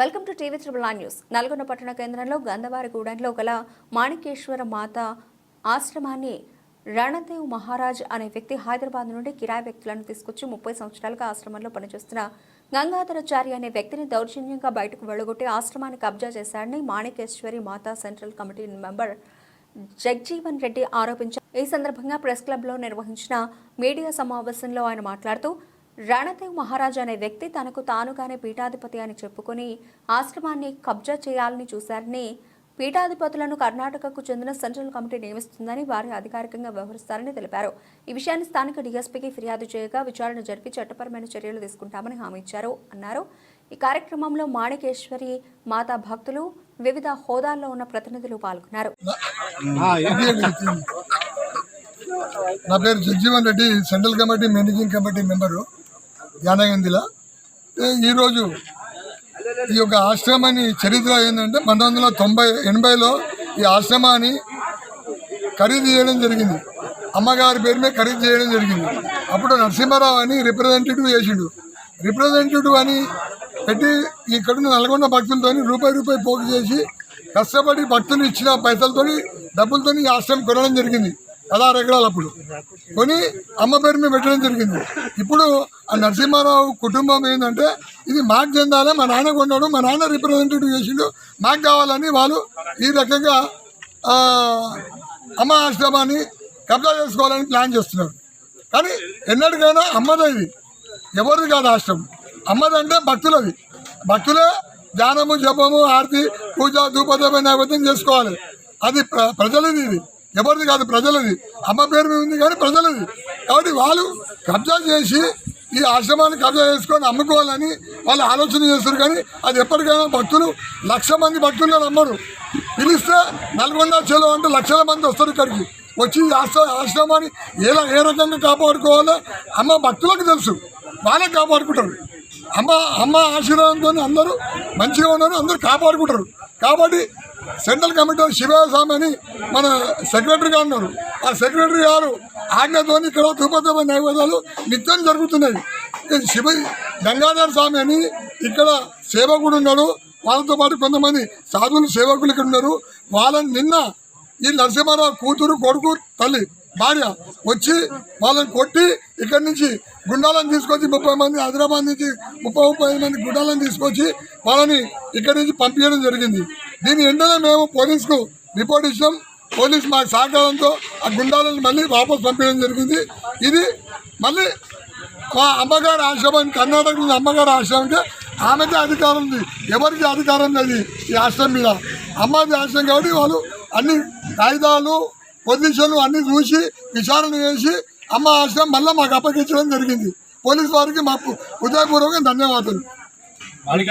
Welcome to TV triple nine news. Nalgonda పట్టణ కేంద్రంలో గంధవారిగూడెంలో గల మాణికేశ్వర మాత ఆశ్రమాన్ని రణదేవ్ మహారాజ్ అనే వ్యక్తి హైదరాబాద్ నుండి కిరాయి వ్యక్తులను తీసుకొచ్చి ముప్పై సంవత్సరాలుగా ఆశ్రమంలో పనిచేస్తున్న గంగాధరాచారి అనే వ్యక్తిని దౌర్జన్యంగా బయటకు వెళ్ళగొట్టి ఆశ్రమాన్ని కబ్జా చేశాడని Manikeshwari Mata central committee member Jagjeevan Reddy ఆరోపించారు. ఈ సందర్భంగా ప్రెస్ క్లబ్లో నిర్వహించిన మీడియా సమావేశంలో ఆయన మాట్లాడుతూ రణదేవ్ మహారాజ్ అనే వ్యక్తి తనకు తానుగానే పీఠాధిపతి అని చెప్పుకుని ఆశ్రమాన్ని కబ్జా చేయాలని చూశారని పీఠాధిపతులను కర్ణాటకకు చెందిన సెంట్రల్ కమిటీ నియమిస్తుందని వారి అధికారికంగా వ్యవహరిస్తారని తెలిపారు. ఈ విషయాన్ని స్థానిక డీఎస్పీకి ఫిర్యాదు చేయగా విచారణ జరిపి చట్టపరమైన చర్యలు తీసుకుంటామని హామీ ఇచ్చారు అన్నారు. ఈ కార్యక్రమంలో మాణికేశ్వరి మాతా భక్తులు వివిధ హోదాల్లో ఉన్న ప్రతినిధులు పాల్గొన్నారు. నా పేరు Jagjeevan Reddy central committee managing committee member. యానగందిలో ఈరోజు ఈ యొక్క ఆశ్రమాన్ని చరిత్ర ఏంటంటే పంతొమ్మిది వందల తొంభై ఎనభైలో ఈ ఆశ్రమాన్ని ఖరీదు చేయడం జరిగింది. అమ్మగారి పేరు మీద ఖరీదు చేయడం జరిగింది. అప్పుడు నరసింహారావు అని రిప్రజెంటేటివ్ చేసిండు. రిప్రజెంటేటివ్ అని పెట్టి ఇక్కడున్న నల్గొండ భక్తులతో రూపాయి రూపాయి పోగు చేసి కష్టపడి భక్తులు ఇచ్చిన పైసలతోని డబ్బులతోని ఈ ఆశ్రమం కొనడం జరిగింది. పదహారు ఎకరాలు అప్పుడు కొని అమ్మ పేరు మీద పెట్టడం జరిగింది. ఇప్పుడు ఆ నరసింహారావు కుటుంబం ఏంటంటే ఇది మాకు చెందాలి మా నాన్న కొన్నాడు మా నాన్న రిప్రజెంటేటివ్ చేసిండు మాకు కావాలని వాళ్ళు ఈ రకంగా అమ్మ ఆశ్రమాన్ని కబ్జా చేసుకోవాలని ప్లాన్ చేస్తున్నారు. కానీ ఎన్నటికైనా అమ్మదే ఇది. ఎవరిది కాదు ఆశ్రమం. అమ్మదంటే భక్తులది. భక్తులే ధ్యానము జపము ఆర్తి పూజ ధూపదమైన నైవేద్యం చేసుకోవాలి. అది ప్ర ప్రజలది ఇది. ఎవరిది కాదు ప్రజలది. అమ్మ పేరు మీద ఉంది కానీ ప్రజలది. కాబట్టి వాళ్ళు కబ్జా చేసి ఈ ఆశ్రమాన్ని కబ్జా చేసుకొని అమ్ముకోవాలని వాళ్ళు ఆలోచన చేస్తారు కానీ అది ఎప్పటికైనా భక్తులు లక్ష మంది భక్తులు నమ్మరు. పిలిస్తే నల్గొండ చెలో అంటే లక్షల మంది వస్తారు ఇక్కడికి. వచ్చి ఈ ఆశ్రమాన్ని ఎలా ఏ రకంగా కాపాడుకోవాలో అమ్మ భక్తులకు తెలుసు. వాళ్ళే కాపాడుకుంటారు. అమ్మ అమ్మ ఆశీర్వాదంతో అందరూ మంచిగా ఉన్నారు అందరూ కాపాడుకుంటారు. కాబట్టి సెంట్రల్ కమిటీ శివయ్య స్వామి అని మన సెక్రటరీగా ఉన్నారు. ఆ సెక్రటరీ గారు ఆజ్ఞతోని ఇక్కడ తిరుపతి నైవేద్యాలు నిత్యం జరుగుతున్నాయి. శివ గంగాధర స్వామి అని ఇక్కడ సేవకుడు ఉన్నాడు. వాళ్ళతో పాటు కొంతమంది సాధువులు సేవకులు ఇక్కడ ఉన్నారు. వాళ్ళని నిన్న ఈ నరసింహారావు కూతురు కొడుకు తల్లి భార్య వచ్చి వాళ్ళని కొట్టి ఇక్కడి నుంచి గుండాలను తీసుకొచ్చి ముప్పై మంది హైదరాబాద్ నుంచి ముప్పై ముప్పై మంది గుండాలను తీసుకొచ్చి వాళ్ళని ఇక్కడి నుంచి పంపించడం జరిగింది. దీని వెంటనే మేము పోలీసుకు రిపోర్ట్ ఇచ్చాం. పోలీస్ మా సహకారంతో ఆ గుండాలను మళ్ళీ వాపసు పంపించడం జరిగింది. ఇది మళ్ళీ మా అమ్మగారి ఆశ్రమం కర్ణాటకలో ఉన్న అమ్మగారి ఆశ్రమంటే ఆమెకే అధికారం ఉంది. ఎవరికి అధికారం లేదు ఈ ఆశ్రమం మీద? అమ్మది ఆశ్రమం కాబట్టి వాళ్ళు అన్ని కాగితాలు పొజిషన్లు అన్ని చూసి విచారణ చేసి అమ్మ ఆశ్రమం మళ్ళీ మాకు అప్పగించడం జరిగింది. పోలీస్ వారికి మాకు హృదయపూర్వకంగా ధన్యవాదాలు.